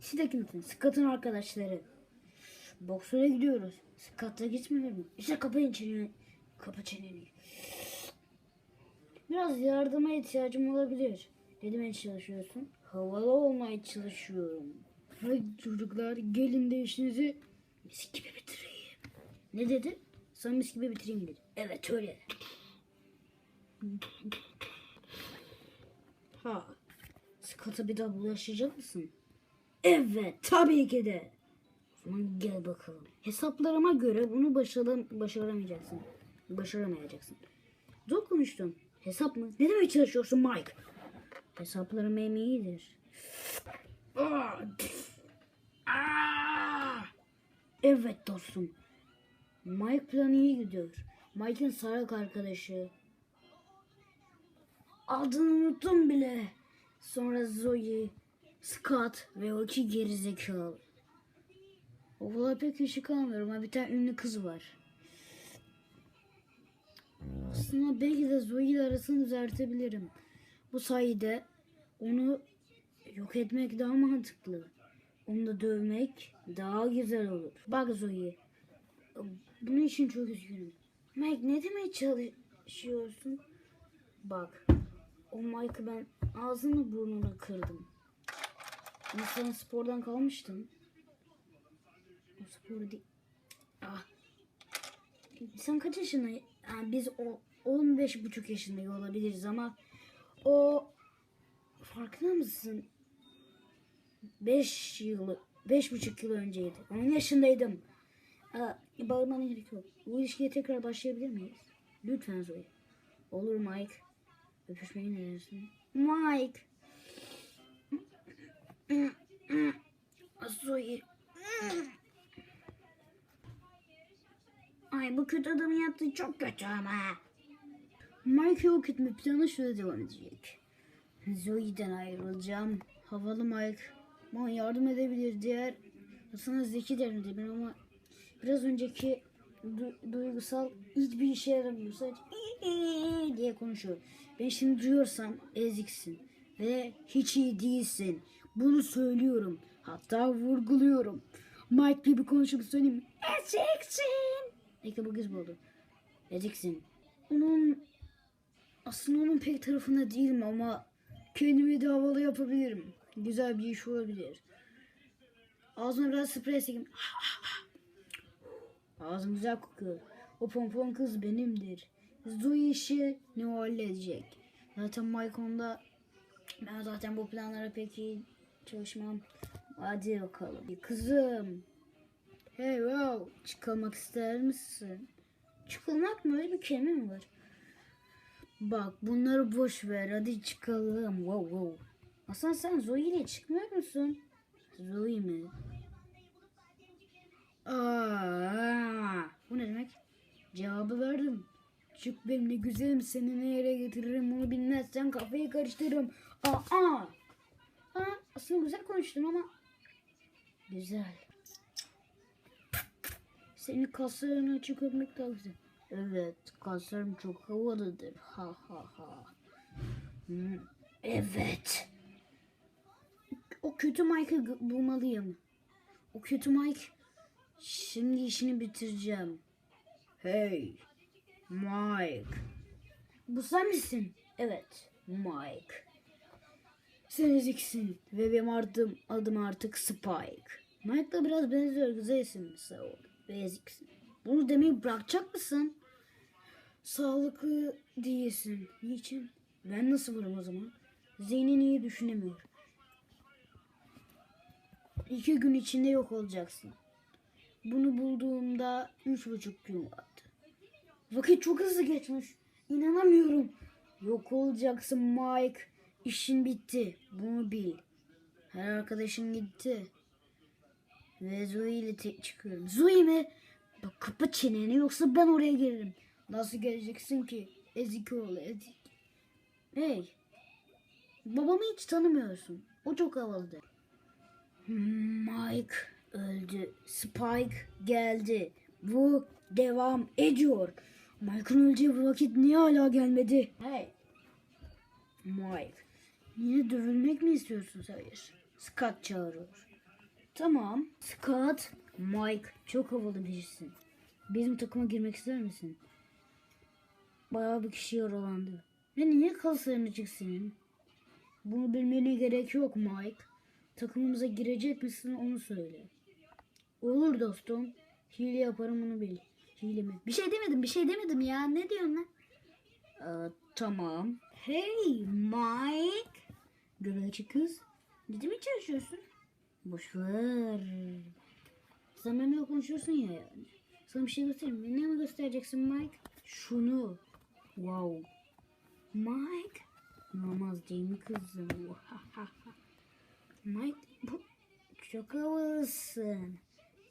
Sidekin'in, Scott'ın arkadaşları. Boksöre gidiyoruz. Scott'la gitmiyor mu? İşte kapayın çeneni. Kapa çeneni. Biraz yardıma ihtiyacım olabilir. Ne demeye çalışıyorsun? Havalı olmaya çalışıyorum. Hadi çocuklar gelin de işinizi mis gibi bitireyim. Ne dedi? Sana mis gibi bitireyim dedi. Evet öyle. Ha. Scott'a bir daha bulaşacak mısın? Evet tabii ki de. Gel bakalım. Hesaplarıma göre bunu başaram başaramayacaksın. Başaramayacaksın. Zor konuştun. Hesap mı? Ne demeye çalışıyorsun Mike? Hesaplarım hem iyidir. Evet dostum. Mike planı iyi gidiyor. Mike'ın sarak arkadaşı. Adını unuttum bile. Sonra Zoe, Scott ve o iki gerizekalı. Okula pek işi kalmıyorum ama bir tane ünlü kız var. Aslında belki de Zoe ile arasını düzeltebilirim. Bu sayede onu yok etmek daha mantıklı. Onu da dövmek daha güzel olur. Bak Zoe. Bunun için çok üzgünüm. Mike ne demeye çalışıyorsun? Bak. O Mike'ı ben ağzını burnunu kırdım. Sen spordan kalmıştın. O spor değil. Ah. Sen kaç yaşında? Yani biz o 15 buçuk yaşında olabiliriz ama o farkında mısın? 5 yıl, beş buçuk yıl önceydi. 10 yaşındaydım. Aa, bağırmana gerek yok. Bu ilişkiye tekrar başlayabilir miyiz? Lütfen Zoe. Olur Mike. Öpüşmeyi ne? Mike. Zoe. Ay bu kötü adamın yaptığı çok kötü ama. Mike'ı yok etme planı şöyle devam edecek. Zoe'den ayrılacağım. Havalı Mike. Bana yardım edebilir diğer. Sana zeki derim dedim ama biraz önceki du- duygusal hiçbir işe yaramıyor. Sadece diye konuşuyor. Ben şimdi duyuyorsam eziksin ve hiç iyi değilsin. Bunu söylüyorum. Hatta vurguluyorum. Mike gibi konuşup söyleyeyim. Eziksin. Bekle bu kız oldu. Eziksin. Onun aslında onun pek tarafında değilim ama kendimi de yapabilirim. Güzel bir iş olabilir. Ağzıma biraz sprey çekeyim. Ağzım güzel kokuyor. O pompon kız benimdir. Zoe işi ne halledecek. Zaten Mike onda ben zaten bu planlara pek iyi çalışmam. Hadi bakalım. Kızım. Hey wow. Çıkılmak ister misin? Çıkılmak mı? Öyle bir kelime mi var? Bak bunları boş ver. Hadi çıkalım. Wow wow. Hasan sen Zoe ile çıkmıyor musun? Zoe mi? Aa, bu ne demek? Cevabı verdim. Çık benimle güzelim seni ne yere getiririm onu bilmezsen kafayı karıştırırım. Aa, aa. Aslında güzel konuştun ama. Güzel. Senin kaslarını açık öpmek daha güzel. Evet kaslarım çok havalıdır. Ha ha ha. Evet. O kötü Mike'ı bulmalıyım. O kötü Mike şimdi işini bitireceğim. Hey Mike. Bu sen misin? Evet Mike. Sen eziksin ve benim adım, adım artık Spike. Mike'la biraz benziyor güzel isim sağ ol ve eziksin. Bunu demeyi bırakacak mısın? Sağlıklı değilsin. Niçin? Ben nasıl varım o zaman? Zihnin iyi düşünemiyor. İki gün içinde yok olacaksın. Bunu bulduğumda üç buçuk gün vardı. Vakit çok hızlı geçmiş. İnanamıyorum. Yok olacaksın Mike. İşin bitti. Bunu bil. Her arkadaşın gitti. Ve Zoe ile tek çıkıyorum. Zoe mi? Bak kapa çeneni yoksa ben oraya gelirim. Nasıl geleceksin ki? Ezik oğlu ezik. Hey. Babamı hiç tanımıyorsun. O çok havalıdır. Mike öldü. Spike geldi. Bu devam ediyor. Mike'ın öleceği vakit niye hala gelmedi? Hey. Mike. Yine dövülmek mi istiyorsun hayır? Scott çağırıyor. Tamam. Scott, Mike çok havalı birisin. Bizim takıma girmek ister misin? Bayağı bir kişi yaralandı. Ve niye kasların açık senin? Bunu bilmene gerek yok Mike. Takımımıza girecek misin onu söyle. Olur dostum. Hile yaparım onu bil. Hile mi? Bir şey demedim bir şey demedim ya. Ne diyorsun lan? Ee, tamam. Hey Mike. Göbekçi kız. Ciddi mi çalışıyorsun? Boş ver. Sen benimle konuşuyorsun ya yani. Sana bir şey göstereyim. Ne mi göstereceksin Mike? Şunu. Wow. Mike. Namaz değil mi kızım? Mike bu çok havalısın.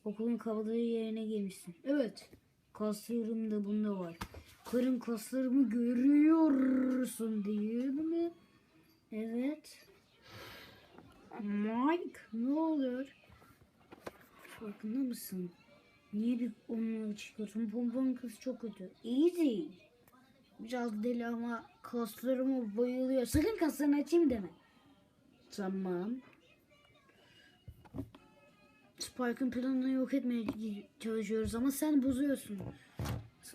Okulun kabadayı yerine girmişsin. Evet. Kaslarım da bunda var. Karın kaslarımı görüyorsun değil mi? Evet. Mike ne oluyor? Farkında mısın? Niye bir onunla çıkıyorsun? Pompon kız çok kötü. Easy. Biraz deli ama kaslarıma bayılıyor. Sakın kaslarını açayım deme. Tamam. Spike'ın planını yok etmeye çalışıyoruz ama sen bozuyorsun.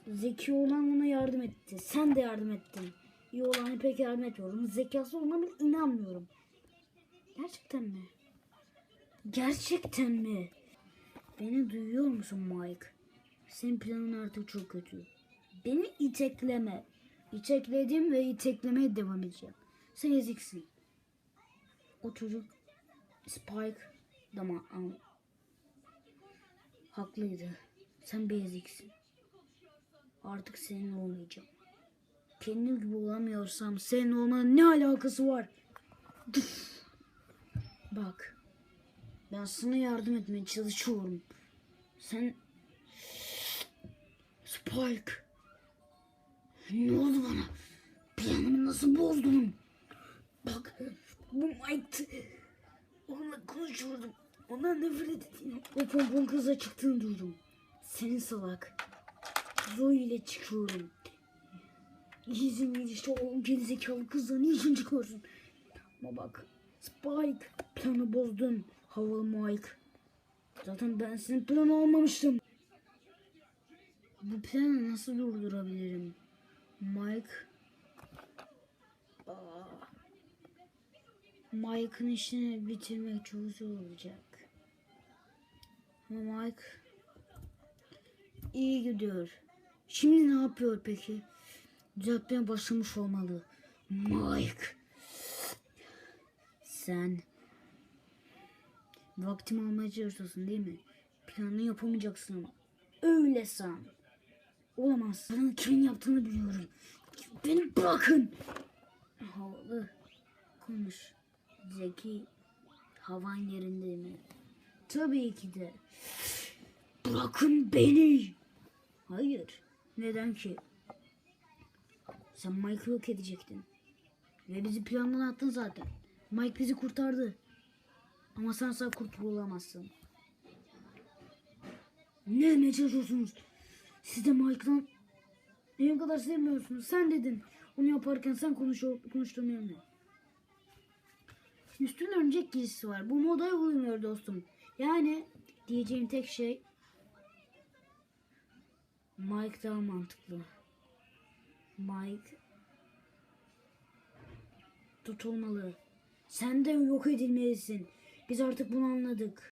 Zeki olan ona yardım etti. Sen de yardım ettin. İyi olanı pek yardım etmiyorum. Zekası olmana inanmıyorum. Gerçekten mi? Gerçekten mi? Beni duyuyor musun Mike? Senin planın artık çok kötü. Beni itekleme. İtekledim ve iteklemeye devam edeceğim. Sen eziksin. O çocuk Spike dama haklıydı. Sen bir eziksin. Artık senin olmayacağım. Kendim gibi olamıyorsam senin olmanın ne alakası var? Bak. Ben sana yardım etmeye çalışıyorum. Sen... Spike. Ne oldu bana? Planımı nasıl bozdun? Bak bu Mike'tı. Onunla konuşuyordum. Ondan nefret ettiğini. O pompon kıza çıktığını duydum. Senin salak. Zoe ile çıkıyorum. İzin ver işte o gerizekalı kızla niçin çıkıyorsun? Ama bak Spike planı bozdun. Havalı Mike. Zaten ben senin planı almamıştım. Bu planı nasıl durdurabilirim? Mike. Aa. Mike'ın işini bitirmek çok zor olacak. Ama Mike iyi gidiyor. Şimdi ne yapıyor peki? Düzeltmeye başlamış olmalı. Mike. Sen vaktimi almaya çalışıyorsun değil mi? Planını yapamayacaksın ama. Öyle san. Olamaz. Planı kimin yaptığını biliyorum. Beni bırakın. Havalı. Konuş. Zeki. Havan yerinde mi? Tabii ki de. Bırakın beni. Hayır. Neden ki? Sen Mike'ı yok edecektin. Ve bizi plandan attın zaten. Mike bizi kurtardı. Ama sen sağ kurtulamazsın. Ne demeye çalışıyorsunuz? Siz de Mike'dan ne kadar sevmiyorsunuz. Sen dedin. Onu yaparken sen konuş konuştuğun yerine. Üstün örümcek giysisi var. Bu modaya uymuyor dostum. Yani diyeceğim tek şey Mike daha mantıklı. Mike tutulmalı. Sen de yok edilmelisin. Biz artık bunu anladık.